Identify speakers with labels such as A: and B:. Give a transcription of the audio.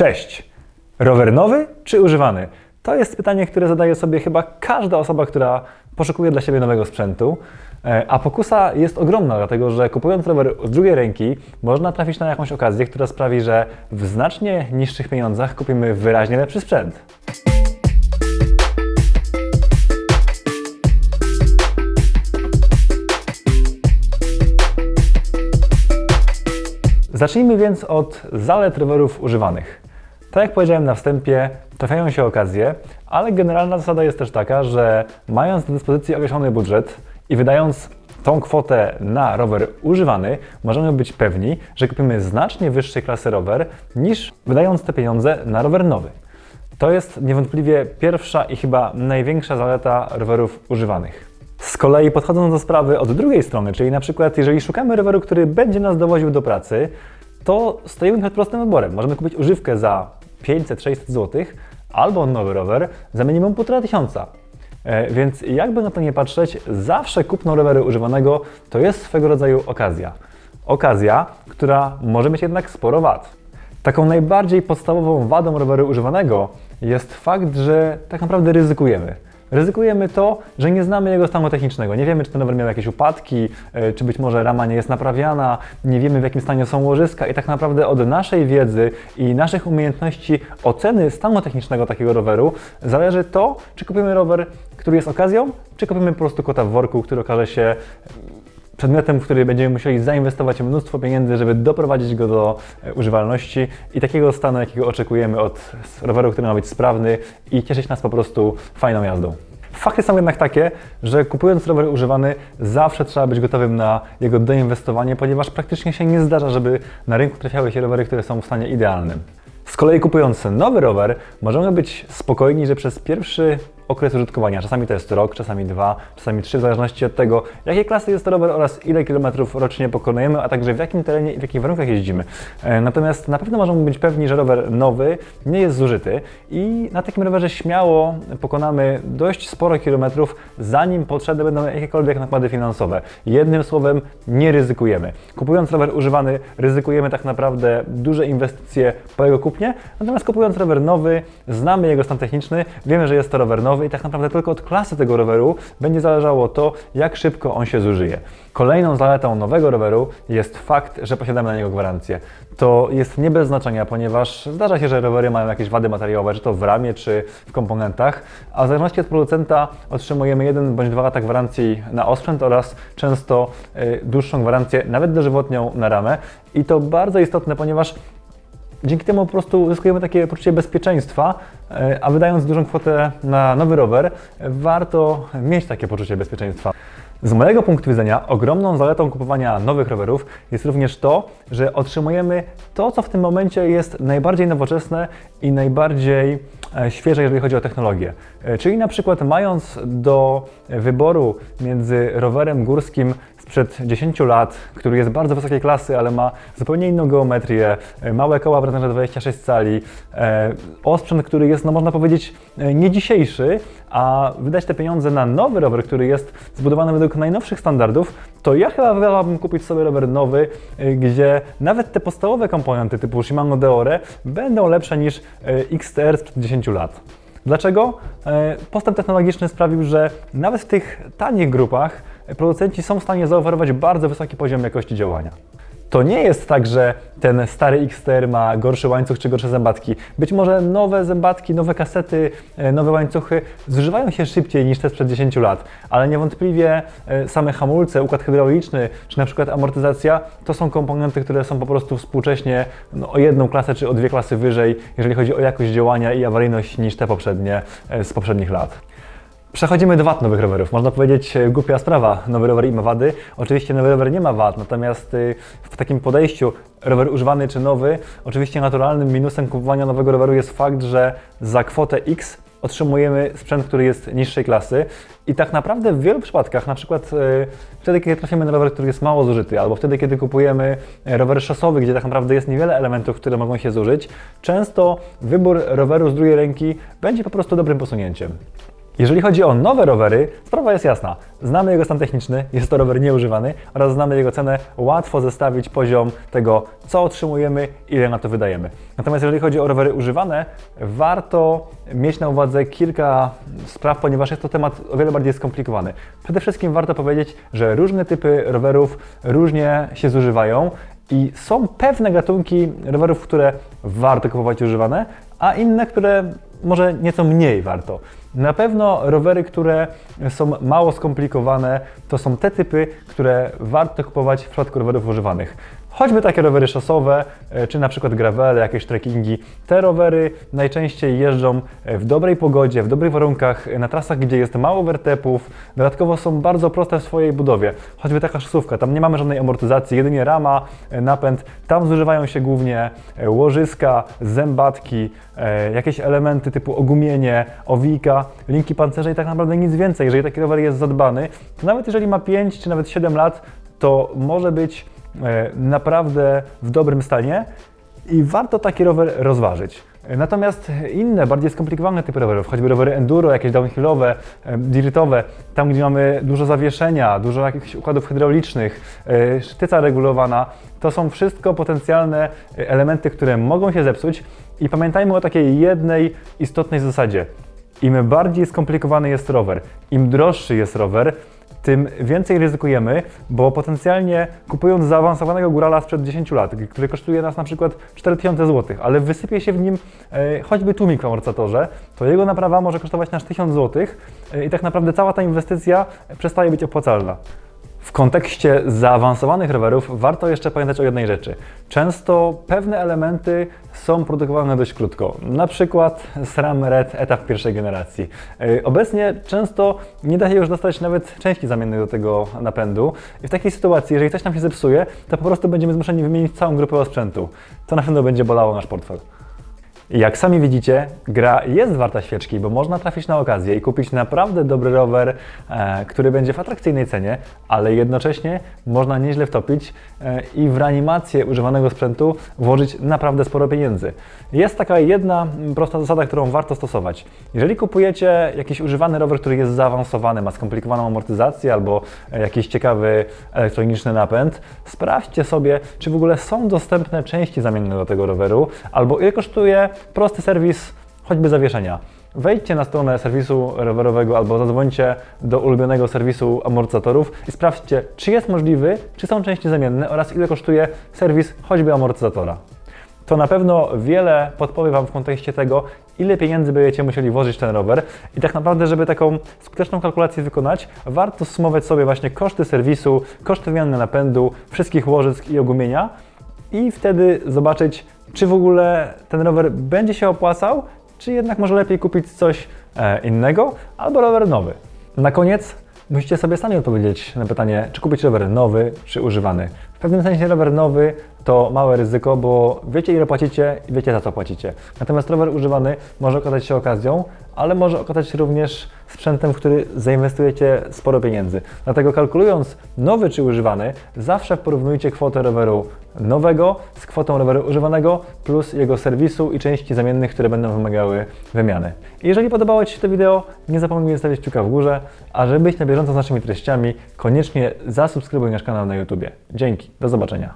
A: Cześć! Rower nowy czy używany? To jest pytanie, które zadaje sobie chyba każda osoba, która poszukuje dla siebie nowego sprzętu. E, A pokusa jest ogromna, dlatego że kupując rower z drugiej ręki, można trafić na jakąś okazję, która sprawi, że w znacznie niższych pieniądzach kupimy wyraźnie lepszy sprzęt. Zacznijmy więc od zalet rowerów używanych. Tak jak powiedziałem na wstępie, trafiają się okazje, ale generalna zasada jest też taka, że mając do dyspozycji określony budżet i wydając tą kwotę na rower używany, możemy być pewni, że kupimy znacznie wyższej klasy rower niż wydając te pieniądze na rower nowy. To jest niewątpliwie pierwsza i chyba największa zaleta rowerów używanych. Z kolei podchodząc do sprawy od drugiej strony, czyli na przykład jeżeli szukamy roweru, który będzie nas dowoził do pracy, to stoimy przed prostym wyborem. Możemy kupić używkę za 500-600 zł albo nowy rower za minimum 1,5 tysiąca. E, Więc jakby na to nie patrzeć, zawsze kupno roweru używanego to jest swego rodzaju okazja. Okazja, która może mieć jednak sporo wad. Taką najbardziej podstawową wadą roweru używanego jest fakt, że tak naprawdę ryzykujemy. Ryzykujemy to, że nie znamy jego stanu technicznego. Nie wiemy, czy ten rower miał jakieś upadki, e, czy być może rama nie jest naprawiana, nie wiemy, w jakim stanie są łożyska i tak naprawdę od naszej wiedzy i naszych umiejętności oceny stanu technicznego takiego roweru zależy to, czy kupimy rower, który jest okazją, czy kupimy po prostu kota w worku, który okaże się przedmiotem, w który będziemy musieli zainwestować mnóstwo pieniędzy, żeby doprowadzić go do e, używalności i takiego stanu, jakiego oczekujemy od roweru, który ma być sprawny i cieszyć nas po prostu fajną jazdą. Fakty są jednak takie, że kupując rower używany, zawsze trzeba być gotowym na jego doinwestowanie, ponieważ praktycznie się nie zdarza, żeby na rynku trafiały się rowery, które są w stanie idealnym. Z kolei kupując nowy rower, możemy być spokojni, że przez pierwszy okres użytkowania, czasami to jest rok, czasami dwa, czasami trzy, w zależności od tego, jakiej klasy jest to rower oraz ile kilometrów rocznie pokonujemy, a także w jakim terenie i w jakich warunkach jeździmy. E, Natomiast na pewno możemy być pewni, że rower nowy nie jest zużyty i na takim rowerze śmiało pokonamy dość sporo kilometrów, zanim potrzebne będą jakiekolwiek nakłady finansowe. Jednym słowem, nie ryzykujemy. Kupując rower używany, ryzykujemy tak naprawdę duże inwestycje po jego kupnie, natomiast kupując rower nowy, znamy jego stan techniczny, wiemy, że jest to rower nowy i tak naprawdę tylko od klasy tego roweru będzie zależało to, jak szybko on się zużyje. Kolejną zaletą nowego roweru jest fakt, że posiadamy na niego gwarancję. To jest nie bez znaczenia, ponieważ zdarza się, że rowery mają jakieś wady materiałowe, czy to w ramie, czy w komponentach, a w zależności od producenta otrzymujemy jeden bądź dwa lata gwarancji na osprzęt oraz często y, dłuższą gwarancję, nawet dożywotnią na ramę. I to bardzo istotne, ponieważ Dzięki temu po prostu uzyskujemy takie poczucie bezpieczeństwa, e, a wydając dużą kwotę na nowy rower, warto mieć takie poczucie bezpieczeństwa. Z mojego punktu widzenia ogromną zaletą kupowania nowych rowerów jest również to, że otrzymujemy to, co w tym momencie jest najbardziej nowoczesne i najbardziej e, świeże, jeżeli chodzi o technologię. E, Czyli na przykład mając do wyboru między rowerem górskim sprzed 10 lat, który jest bardzo wysokiej klasy, ale ma zupełnie inną geometrię, e, małe koła w rozmiarze 26 cali, e, osprzęt, który jest, no można powiedzieć, e, nie dzisiejszy, a wydać te pieniądze na nowy rower, który jest zbudowany według najnowszych standardów, to ja chyba wolałbym kupić sobie rower nowy, gdzie nawet te podstawowe komponenty typu Shimano Deore będą lepsze niż XTR sprzed 10 lat. Dlaczego? E, Postęp technologiczny sprawił, że nawet w tych tanich grupach producenci są w stanie zaoferować bardzo wysoki poziom jakości działania. To nie jest tak, że ten stary XTR ma gorszy łańcuch czy gorsze zębatki. Być może nowe zębatki, nowe kasety, e, nowe łańcuchy zużywają się szybciej niż te sprzed 10 lat, ale niewątpliwie e, same hamulce, układ hydrauliczny czy na przykład amortyzacja to są komponenty, które są po prostu współcześnie no, o jedną klasę czy o dwie klasy wyżej, jeżeli chodzi o jakość działania i awaryjność niż te poprzednie e, z poprzednich lat. Przechodzimy do wad nowych rowerów. Można powiedzieć e, głupia sprawa, nowy rower i ma wady. Oczywiście nowy rower nie ma wad, natomiast y, w takim podejściu rower używany czy nowy, oczywiście naturalnym minusem kupowania nowego roweru jest fakt, że za kwotę X otrzymujemy sprzęt, który jest niższej klasy i tak naprawdę w wielu przypadkach, na przykład e, wtedy, kiedy trafimy na rower, który jest mało zużyty, albo wtedy, kiedy kupujemy e, rower szosowy, gdzie tak naprawdę jest niewiele elementów, które mogą się zużyć, często wybór roweru z drugiej ręki będzie po prostu dobrym posunięciem. Jeżeli chodzi o nowe rowery, sprawa jest jasna. Znamy jego stan techniczny, jest to rower nieużywany oraz znamy jego cenę. Łatwo zestawić poziom tego, co otrzymujemy, ile na to wydajemy. Natomiast jeżeli chodzi o rowery używane, warto mieć na uwadze kilka spraw, ponieważ jest to temat o wiele bardziej skomplikowany. Przede wszystkim warto powiedzieć, że różne typy rowerów różnie się zużywają i są pewne gatunki rowerów, które warto kupować używane, a inne, które może nieco mniej warto. Na pewno rowery, które są mało skomplikowane, to są te typy, które warto kupować w przypadku rowerów używanych. Choćby takie rowery szosowe, e, czy na przykład gravele, jakieś trekkingi. Te rowery najczęściej jeżdżą e, w dobrej pogodzie, w dobrych warunkach, e, na trasach, gdzie jest mało wertepów. Dodatkowo są bardzo proste w swojej budowie. Choćby taka szosówka, tam nie mamy żadnej amortyzacji, jedynie rama, napęd. Tam zużywają się głównie łożyska, zębatki, jakieś elementy typu ogumienie, owika, linki pancerza i tak naprawdę nic więcej. Jeżeli taki rower jest zadbany, to nawet jeżeli ma 5 czy nawet 7 lat, to może być naprawdę w dobrym stanie i warto taki rower rozważyć. E, Natomiast inne, bardziej skomplikowane typy rowerów, choćby rowery enduro, jakieś downhillowe, e, dirtowe, tam gdzie mamy dużo zawieszenia, dużo jakichś układów hydraulicznych, e, sztyca regulowana, to są wszystko potencjalne e, elementy, które mogą się zepsuć i pamiętajmy o takiej jednej istotnej zasadzie. Im bardziej skomplikowany jest rower, im droższy jest rower, tym więcej ryzykujemy, bo potencjalnie kupując zaawansowanego górala sprzed 10 lat, który kosztuje nas na przykład 4000 zł, ale wysypie się w nim e, choćby tłumik w amortyzatorze, to jego naprawa może kosztować nasz 1000 zł i tak naprawdę cała ta inwestycja przestaje być opłacalna. W kontekście zaawansowanych rowerów warto jeszcze pamiętać o jednej rzeczy. Często pewne elementy są produkowane dość krótko. Na przykład SRAM Red etap pierwszej generacji. Yy, Obecnie często nie da się już dostać nawet części zamiennych do tego napędu i w takiej sytuacji, jeżeli coś nam się zepsuje, to po prostu będziemy zmuszeni wymienić całą grupę osprzętu. To na pewno będzie bolało nasz portfel. Jak sami widzicie, gra jest warta świeczki, bo można trafić na okazję i kupić naprawdę dobry rower, e, który będzie w atrakcyjnej cenie, ale jednocześnie można nieźle wtopić e, i w reanimację używanego sprzętu włożyć naprawdę sporo pieniędzy. Jest taka jedna prosta zasada, którą warto stosować. Jeżeli kupujecie jakiś używany rower, który jest zaawansowany, ma skomplikowaną amortyzację albo e, jakiś ciekawy elektroniczny napęd, sprawdźcie sobie, czy w ogóle są dostępne części zamienne do tego roweru, albo ile kosztuje prosty serwis choćby zawieszenia. Wejdźcie na stronę serwisu rowerowego albo zadzwońcie do ulubionego serwisu amortyzatorów i sprawdźcie, czy jest możliwy, czy są części zamienne oraz ile kosztuje serwis choćby amortyzatora. To na pewno wiele podpowie Wam w kontekście tego, ile pieniędzy będziecie musieli włożyć w ten rower. I tak naprawdę, żeby taką skuteczną kalkulację wykonać, warto sumować sobie właśnie koszty serwisu, koszty wymiany napędu, wszystkich łożysk i ogumienia i wtedy zobaczyć, czy w ogóle ten rower będzie się opłacał, czy jednak może lepiej kupić coś e, innego albo rower nowy. Na koniec musicie sobie sami odpowiedzieć na pytanie, czy kupić rower nowy, czy używany. W pewnym sensie rower nowy to małe ryzyko, bo wiecie ile płacicie i wiecie za co płacicie. Natomiast rower używany może okazać się okazją, ale może okazać się również sprzętem, w który zainwestujecie sporo pieniędzy. Dlatego kalkulując nowy czy używany, zawsze porównujcie kwotę roweru nowego z kwotą roweru używanego plus jego serwisu i części zamiennych, które będą wymagały wymiany. Jeżeli podobało Ci się to wideo, nie zapomnij zostawić kciuka w górze, a żeby być na bieżąco z naszymi treściami, koniecznie zasubskrybuj nasz kanał na YouTube. Dzięki, do zobaczenia.